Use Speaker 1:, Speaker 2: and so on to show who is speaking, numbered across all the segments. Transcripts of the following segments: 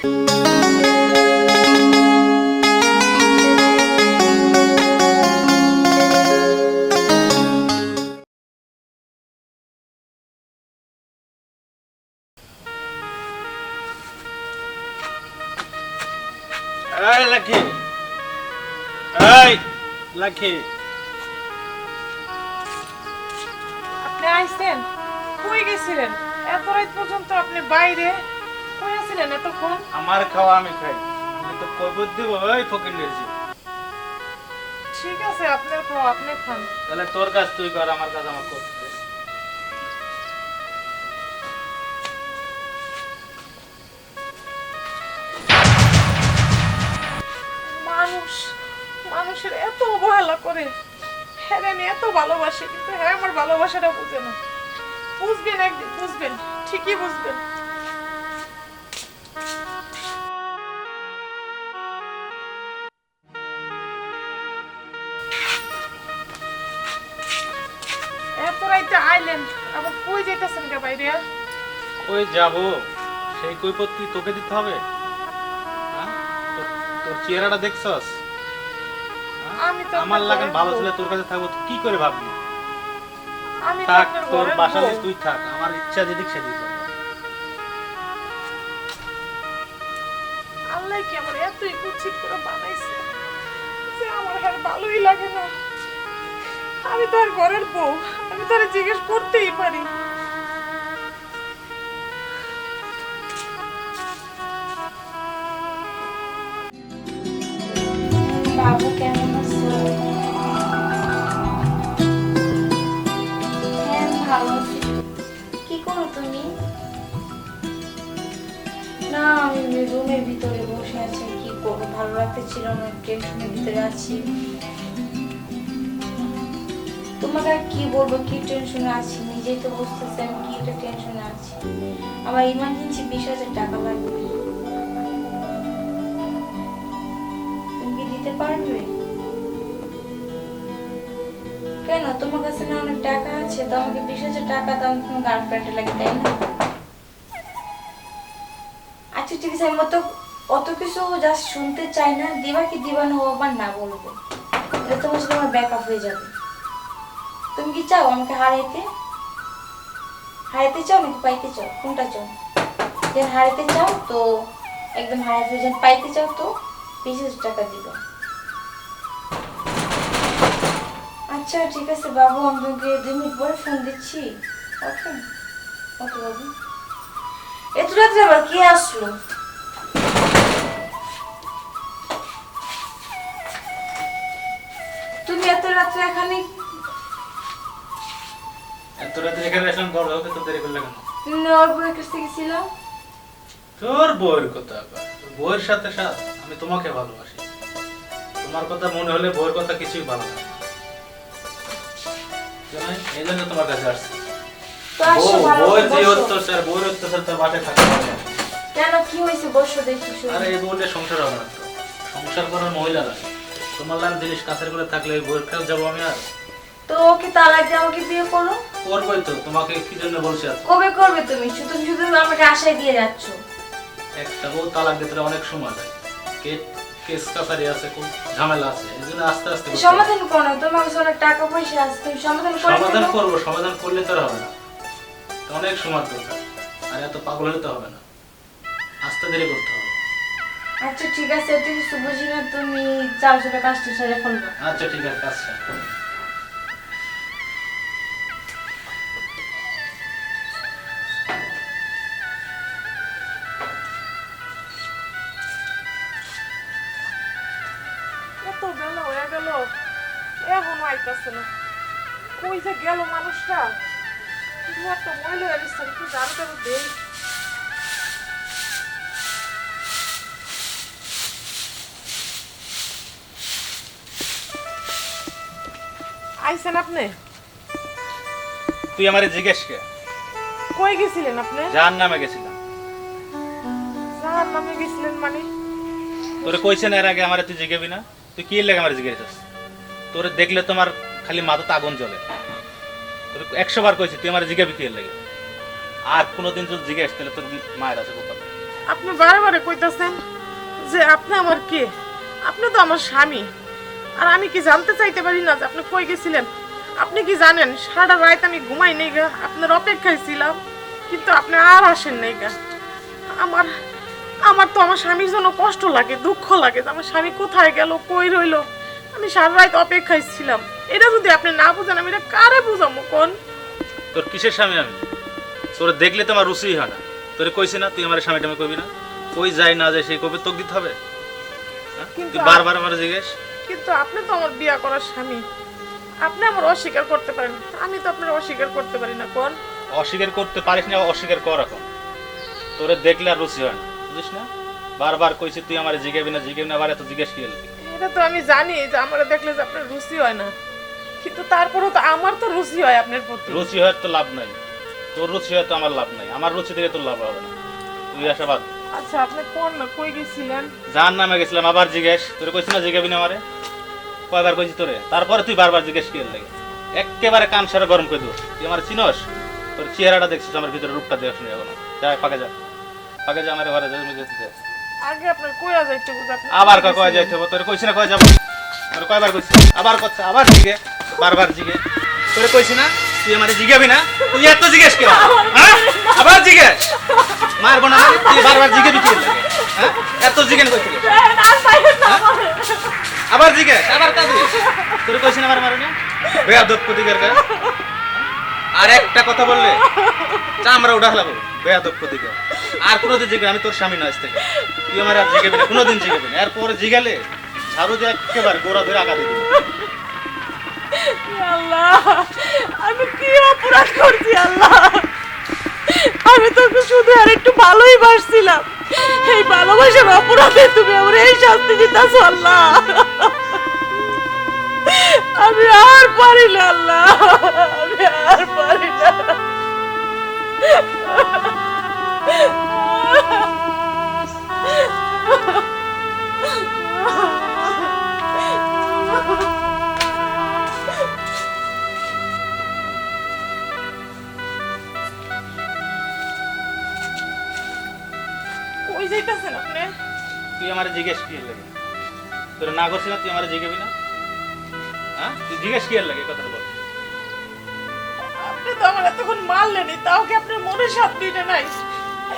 Speaker 1: এই লাখি এই
Speaker 2: আপনি আইছেন? কই গেছিলেন? এত রাত পর্যন্ত আপনি বাইরে? কই আছিলেন এতক্ষণ?
Speaker 1: আমার খাওয়া আমি খাই। আমি তো কবর দিব ওই ফকির নিয়েছি
Speaker 2: ঠিক আছে আপনার খাওয়া আপনি খান।
Speaker 1: তাহলে তোর কাজ তুই কর আমার কাজ আমার করতে দে।
Speaker 2: মানুষ মানুষের এত অবহেলা করে। হ্যাঁ আমি এত ভালোবাসি কিন্তু হ্যাঁ আমার ভালোবাসাটা বুঝে না। বুঝবেন একদিন বুঝবেন ঠিকই বুঝবেন। যাইতেছেন কে বাইরে
Speaker 1: যাব সেই কৈপত তোকে দিতে হবে হ্যাঁ? তোর- চেহারাটা দেখছস হ্যাঁ?
Speaker 2: আমি তো
Speaker 1: আমার লাগান ভালো। ছিল তোর কাছে থাকব কি করে
Speaker 2: আমি
Speaker 1: থাক তোর তুই থাক আমার ইচ্ছা যেদিক সেদিক।
Speaker 2: আল্লাহ কি আমার এতই কুচ্ছিত করে বানাইছে যে আমার আর ভালোই লাগে না আমি তো আর ঘরের বউ আমি তো আর জিজ্ঞেস করতেই পারি
Speaker 3: না, আমি রুমের ভিতরে বসে আছি, কি করব? ভালো লাগতে ছিল না টেনশনের ভিতরে আছি। তোমাকে কি বলব, কি টেনশনে আছি? নিজেই তো বুঝতেছি আমি কি একটা টেনশনে আছি। আমার ইমার্জেন্সি বিশ হাজার টাকা লাগবে। তুমি কি দিতে পারবে? কেন? তোমার কাছে না অনেক টাকা আছে, তো আমাকে বিশ হাজার টাকা দাও আমি তোমার গার্লফ্রেন্ডে লাগে, তাই না? আছে আমি অত অত কিছু জাস্ট শুনতে চাই না, দিবা কি দিবা না ও আবার না বলব। এটা তোমার সাথে আমার ব্যাকআপ হয়ে যাবে। তুমি কি চাও আমাকে হারাইতে? হারাইতে চাও নাকি পাইতে চাও? কোনটা চাও? যেন হারাইতে চাও তো একদম হারাইতে যেন পাইতে চাও তো বিশ টাকা দিবা। আচ্ছা ঠিক আছে বাবু, আমি তোমাকে দুই মিনিট পরে ফোন দিচ্ছি। ওকে ওকে বাবু। এত রাত্রে আবার কে আসলো? তুমি এত রাত্রে এখানে?
Speaker 1: এত রাতে এখানে আসলাম বড় হোক তো দেরি করলে কেন?
Speaker 3: তুমি নেওয়ার পরে কাছ থেকে ছিল?
Speaker 1: তোর বউয়ের কথা বউয়ের সাথে সাথ আমি তোমাকে ভালোবাসি। তোমার কথা মনে হলে বউয়ের কথা কিছুই ভালো না। এই জন্য তোমার কাছে আসছি।
Speaker 3: কেন কি হয়েছে বসো দেখি
Speaker 1: আরে এই বউলে সংসার হবে না সংসার করার মহিলা লাগে তোমার লান জিনিস কাছের করে থাকলে এই বউয়ের কাছে যাব আমি আর।
Speaker 3: তো ওকে তালাক দিয়ে আমাকে বিয়ে করো?
Speaker 1: করবোই তো তোমাকে কি জন্য বলছি আর?
Speaker 3: কবে করবে তুমি? শুধু শুধু আমাকে আশায় দিয়ে যাচ্ছ।
Speaker 1: একটা বউ তালাক দিতে অনেক সময় লাগে কে- কেস কাছারি আছে খুব ঝামেলা আছে। এই জন্য আস্তে আস্তে
Speaker 3: সমাধান করো তোমার কাছে অনেক টাকা পয়সা আছে তুমি সমাধান করে।
Speaker 1: সমাধান করব সমাধান করলে তো হবে না। অনেক সময় দরকার। আর এত পাগল হতে হবে না। আস্তে ধীরে করতে হবে।
Speaker 3: আচ্ছা ঠিক আছে এত কিছু বুঝি না তুমি চার সেটা কাজটা সেরে ফেলব
Speaker 1: আচ্ছা ঠিক আছে কাজ
Speaker 2: একটা ময়লা কি জানো কেন দেই। আইছেন আপনি?
Speaker 1: তুই আমারে জিজ্ঞেস কে?
Speaker 2: কই গেছিলেন আপনি?
Speaker 1: যার নামে গেছিলাম।
Speaker 2: যার নামে গেছিলেন মানে?
Speaker 1: তোরে কইছেন এর আগে আমারে তুই জিজ্ঞেবি না? তুই কি লেগে আমার জিজ্ঞেস তোরে দেখলে তোমার খালি মাথাতে আগুন জ্বলে। একশো বার কইছি, তুই আমার জিজ্ঞাবি এর লেগে আর কোনোদিন যদি জিজ্ঞেস তাহলে তোর মায়ের আছে কোথাও
Speaker 2: আপনি বারে বারে কইতাছেন যে আপনি আমার কে? আপনি তো আমার স্বামী। আর আমি কি জানতে চাইতে পারি না যে আপনি কই গেছিলেন? আপনি কি জানেন সারা রাত আমি ঘুমাই নেই গা, আপনার অপেক্ষায় ছিলাম, কিন্তু আপনি আর আসেন নাই গা। আমার আমার তো আমার স্বামীর জন্য কষ্ট লাগে, দুঃখ লাগে যে আমার স্বামী কোথায় গেল, কই রইল? আমি সারা রাত অপেক্ষায় ছিলাম। এটা যদি আপনি না বুঝেন আমি এটা কারে বুঝাবো কোন?
Speaker 1: তোর কিসের স্বামী আমি? তোর দেখলে তো আমার রুচিই হয় না। তোরে কইছি না তুই আমার স্বামী টামি কবি না। কই যায় না যায় সেই কবে তোকে দিতে হবে। হ্যাঁ?
Speaker 2: কিন্তু
Speaker 1: তুই বারবার আমার জিজ্ঞেস।
Speaker 2: কিন্তু আপনি তো আমার বিয়া করার স্বামী। আপনি আমার অস্বীকার করতে পারেন আমি তো আপনার অস্বীকার করতে পারি না কোন?
Speaker 1: অস্বীকার করতে পারিস না অস্বীকার কর এখন। তোরে দেখলে আর রুচি হয় না বুঝিস না? বারবার কইছি তুই আমার জিগেবি না জিগেবি না আবার এত জিজ্ঞেস কি?
Speaker 2: এটা তো আমি জানি যে আমার দেখলে যে আপনার রুচি হয় না। কিন্তু তারপরেও তো আমার তো রুচি হয় আপনার প্রতি।
Speaker 1: রুচি হয় তো লাভ নাই। তোর রুচি হয় তো আমার লাভ নাই। আমার রুচি থেকে তোর লাভ হবে না। তুই আসা বাদ।
Speaker 2: আচ্ছা আপনি কোন না কই গেছিলেন?
Speaker 1: যার নামে গেছিলাম আবার জিজ্ঞেস। তোরে কইছি না জিগাবি না আমারে? কয়বার কইছি তোরে? তারপরে তুই বারবার জিজ্ঞেস কি লাগে? একেবারে কান সারা গরম করে দেবো তুই আমার চিনস? তোর চেহারাটা দেখছিস আমার ভিতরে রূপটা দেখ শুনে এখন। যা পাকে যা। পাকে যা আমার ঘরে যা তুমি যেতে।
Speaker 2: আগে আপনার কইয়া যাইতে বুঝ আপনি
Speaker 1: আবার কয় কয় যাইতে হবে? তোরে কইছি না কয় যাব? তোর কয়বার কইছি? আবার করছে আবার জিগে বারবার জিগে। তোরে কইছি না, তুই আমারে জিগাবি না, তুই এত জিজ্ঞেস কি হ্যাঁ? আবার জিজ্ঞেস মারবো না তুই বারবার জিগে লাগে হ্যাঁ? এত জিগেন কইছিলি আবার জিজ্ঞেস আবার কাঁদবি। তোর কইছি না আমার মারনে বেয়াদব প্রতিকার গা আর একটা কথা বললে, চামড়া উঠা হলাবো। বেয়াদব প্রতিকার আর কোনোদিন জিগে আমি তোর স্বামী নয় থেকে। তুই আমার আর জিগাবি না, কোনোদিন জিগাবি না। এরপরে জিগালে ঝাড়ু দিয়ে একেবারে গোড়া ধরে আঘাত দিবি
Speaker 2: আল্লাহ। আমি কি অপরাধ করছি আল্লাহ? আমি তোকে শুধু আর একটু ভালোই বাসছিলাম। এই ভালোবাসার অপরাধে তুমি আমার এই শাস্তি দিতেছ আল্লাহ। আমি আর পারি না আল্লাহ। আমি আর পারি না।
Speaker 1: জিজ্ঞেস কি লাগে? তোর না করছি না তুই আমার জিজ্ঞাবি না? হ্যাঁ? তুই জিজ্ঞেস কি লাগে কথাটা বল।
Speaker 2: আপনি তো আমার এতক্ষণ মারলেনই তাও কি আপনার মনে সাথ দিতে নাই?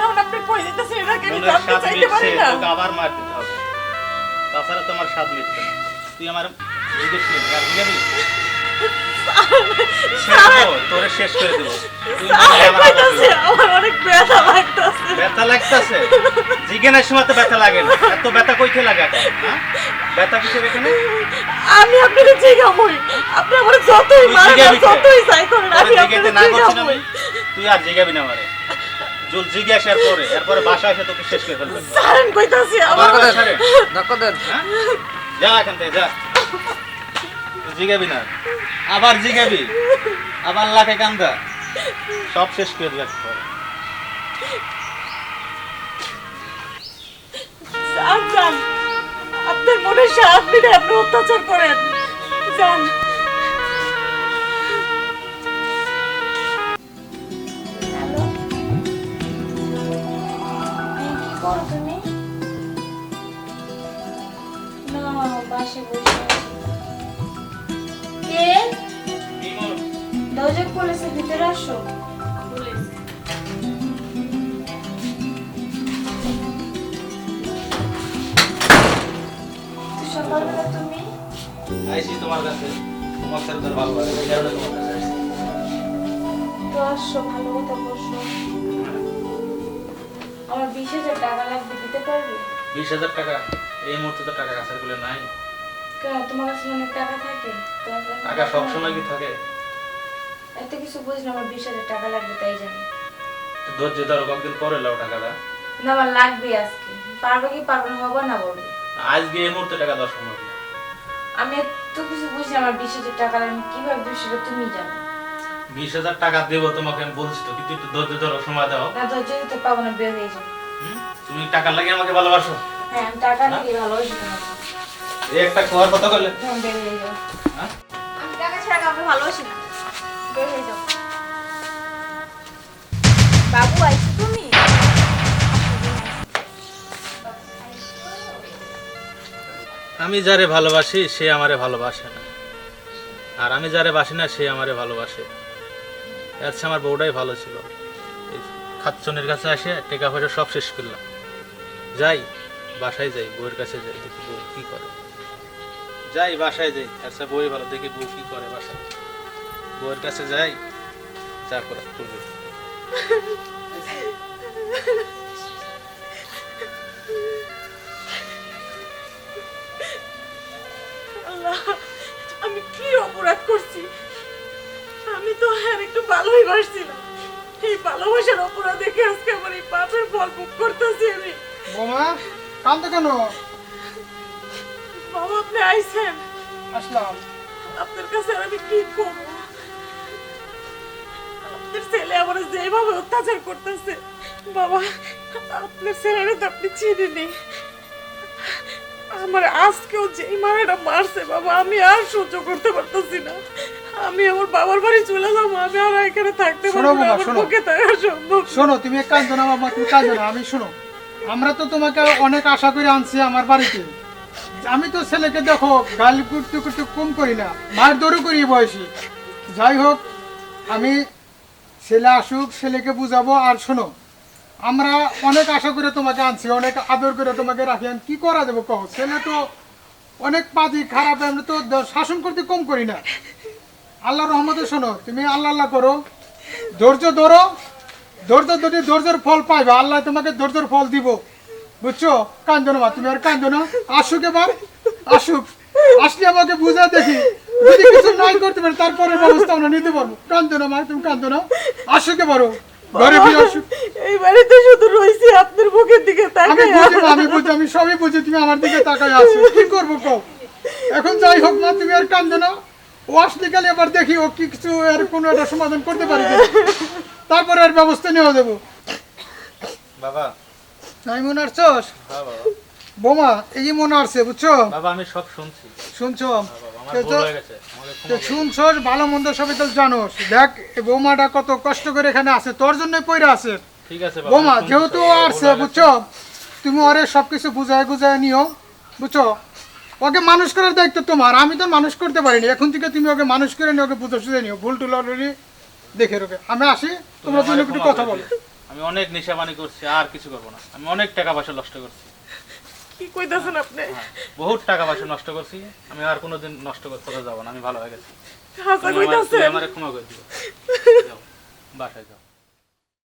Speaker 2: এখন আপনি কই যেতেছেন এটা
Speaker 1: কেন
Speaker 2: জানতে চাইতে পারি না?
Speaker 1: তোকে আবার মার দিতে হবে। তাছাড়া তো আমার স্বাদ মিটছে না। তুই আমার জিজ্ঞেস কি শেষ দেবো, তোরে শেষ করে দেবো। তুই মরলে
Speaker 2: আমি
Speaker 1: আমার আবার
Speaker 2: কইতাছি
Speaker 1: দিবো।
Speaker 2: আমার অনেক ব্যথা লাগতাছে।
Speaker 1: ব্যথা লাগতেছে? জিজ্ঞানের সময় তো ব্যথা লাগে না। এত ব্যথা কইতে লাগে হ্যাঁ? ব্যথা কিসের এখানে?
Speaker 2: আমি আপনাকে জিগামই আপনি আমার যতই
Speaker 1: তুই
Speaker 2: মারেন? যতই চাই করেন আমি আপনাকে
Speaker 1: না করছি
Speaker 2: জিগামই
Speaker 1: তুই আর জিগাবি না আমারে। জল জিজ্ঞাসার পরে এরপরে বাসা এসে তোকে শেষ করে ফেলবে।
Speaker 2: সারেন কইতাছি আমার
Speaker 1: কথা ছাড়ে
Speaker 4: ধাক্কা দেন
Speaker 1: হ্যাঁ? যা এখান থেকে যা। জিগাবি না। আবার জিগাবি। আবার লাখে কান্দা। সব শেষ করে দেবে
Speaker 2: আপনার মনে দিলে আপনি অত্যাচার করেন। যান।
Speaker 3: দরজা খুলেছে ভিতরে আসো। সকালবেলা তুমি?
Speaker 1: আইসি তোমার কাছে। তোমার সাথে তোর ভালো লাগে কারণে তোমার কাছে আইসি।
Speaker 3: তো আসো ভালো কথা বসো। আমার বিশ হাজার টাকা লাগবে দিতে পারবে?
Speaker 1: বিশ হাজার টাকা? এই মুহূর্তে তো টাকা কাছেরগুলো নাই।
Speaker 3: তোমার কাছে অনেক টাকা থাকে।
Speaker 1: টাকা সবসময় কি থাকে?
Speaker 3: এত কিছু বুঝি না আমার বিশ হাজার টাকা লাগবে তাই জানি।
Speaker 1: ধৈর্য ধরো কয়েকদিন পরে লাও টাকাটা?
Speaker 3: না আমার লাগবে আজকে। পারবে কি পারবে না হব না বলবে।
Speaker 1: আজকে এই মুহূর্তে টাকা দশ সম্ভব না।
Speaker 3: আমি এত কিছু বুঝি না আমার বিশ হাজার টাকা লাগবে কীভাবে দেবো সেটা তুমি জানো।
Speaker 1: বিশ হাজার টাকা দেবো তোমাকে আমি বলছি তো কিন্তু একটু ধৈর্য ধরো সময় দাও।
Speaker 3: না ধৈর্য দিতে পাবো না বের হয়ে যাব।
Speaker 1: তুমি টাকার লাগে আমাকে ভালোবাসো?
Speaker 3: হ্যাঁ আমি টাকা নিয়ে ভালোবাসি তোমাকে।
Speaker 1: এই একটা কথা বললে
Speaker 3: তখন বের হয়ে যাব।
Speaker 1: হ্যাঁ?
Speaker 3: আমি টাকা ছাড়া কাউকে ভালোবাসি না।
Speaker 1: আমি যারে ভালোবাসি, সে আমারে ভালোবাসে না। আর আমি যারে বাসি না, সে আমারে ভালোবাসে। এর আমার বউটাই ভালো ছিল। খাচ্ছনের কাছে আসে, টেকা পয়সা সব শেষ করলাম। যাই, বাসায় যাই, বউয়ের কাছে যাই, দেখি বউ কী করে। যাই, বাসায় যাই। আচ্ছা বউই ভালো, দেখি বউ কী করে বাসায়। বউয়ের কাছে যাই যা করে করবে
Speaker 2: আল্লাহ আমি কি অপরাধ করছি? আমি তো হ্যাঁ একটু ভালোই বাসছিলাম। এই ভালোবাসার অপরাধ দেখে আজকে আমার এই পাপের ফল ভোগ করতেছি আমি।
Speaker 4: বোমা কান্দো কেন?
Speaker 2: বাবা আপনি আইছেন।
Speaker 4: আসলাম।
Speaker 2: আপনার কাছে আমি কি করব? ছেলে আমার যেভাবে অত্যাচার করতেছে বাবা আপনার ছেলেরে তো আপনি চিনেনি আমার আজকেও যেই মায়েরা মারছে বাবা আমি আর সহ্য করতে পারতেছি না। আমি আমার বাবার বাড়ি চলে যাব আমি আর এখানে থাকতে
Speaker 4: শোনো
Speaker 2: পারব না আমার
Speaker 4: শোনো।
Speaker 2: পক্ষে থাকা সম্ভব
Speaker 4: শোনো তুমি কান্দো না বাবা তুমি না আমি শোনো। আমরা তো তোমাকে অনেক আশা করে আনছি আমার বাড়িতে। আমি তো ছেলেকে দেখো গালি করতে করতে কম করি না মার দৌড়ে করি বয়সে। যাই হোক আমি ছেলে আসুক ছেলেকে বুঝাবো আর শোনো আমরা অনেক আশা করে তোমাকে আনছি অনেক আদর করে তোমাকে রাখি। আমি কি করা দেবো কহ ছেলে তো অনেক পাজি খারাপ আমরা তো শাসন করতে কম করি না। আল্লাহ রহমতে শোনো তুমি আল্লাহ আল্লাহ করো। ধৈর্য ধরো ধৈর্য ধরে ধৈর্যের ফল পাইবে। আল্লাহ তোমাকে ধৈর্যের ফল দিব। বুঝছ? কান্দো না মা, তুমি আর কান্দো না। আসুক এবার আসুক। আসলে আমাকে বুঝা দেখি। যদি কিছু নাই করতে পারে তারপরে ব্যবস্থা আমরা নিতে পারব। কান্দো না মা তুমি কান্দো না আসুক এবারও ঘরে ফিরে আসুক
Speaker 2: এই বাড়িতে শুধু রয়েছি আপনার মুখের দিকে
Speaker 4: আমি বুঝি আমি বুঝি আমি সবই বুঝি তুমি আমার দিকে তাকাই আছো। কি করব কও? এখন যাই হোক মা তুমি আর কান্দো না ও আসলে গেলে এবার দেখি ও কি কিছু এর কোনো একটা সমাধান করতে পারি। তারপরে এর ব্যবস্থা নেওয়া দেবো।
Speaker 1: বাবা।
Speaker 4: নাই মনে আসছস?
Speaker 1: হ্যাঁ বাবা।
Speaker 4: বোমা এই মনে আসছে বুঝছ?
Speaker 1: বাবা আমি সব শুনছি।
Speaker 4: শুনছো?
Speaker 1: হ্যাঁ
Speaker 4: শুনছস ভালো মন্দ সবই তো জানোস। দেখ বৌমাটা কত কষ্ট করে এখানে আছে তোর জন্যই পইরা আছে।
Speaker 1: ঠিক আছে
Speaker 4: বোমা যেহেতু আসছে বুঝছ? তুমি ওরে সবকিছু বুঝায় বুঝায় নিও বুঝছ? ওকে মানুষ করার দায়িত্ব তোমার আমি তো মানুষ করতে পারিনি। এখন থেকে তুমি ওকে মানুষ করে নিও ওকে বুঝে সুঝে নিও। ভুল টুল অলরেডি দেখে রোকে আমি আসি
Speaker 1: তুমি
Speaker 4: তোমরা জন্য একটু কথা বলো।
Speaker 1: আমি অনেক নেশাবানি করছি আর কিছু করব না। আমি অনেক টাকা পয়সা নষ্ট করছি।
Speaker 2: কি কইতাছেন আপনি?
Speaker 1: হ্যাঁ, বহুত টাকা পয়সা নষ্ট করছি। আমি আর কোনোদিন নষ্ট করতে যাব না আমি ভালো হয়ে গেছি।
Speaker 2: হাসা
Speaker 1: আমার-
Speaker 2: কইতাছেন।
Speaker 1: আমারে ক্ষমা করে দিও। বাসায় যাও।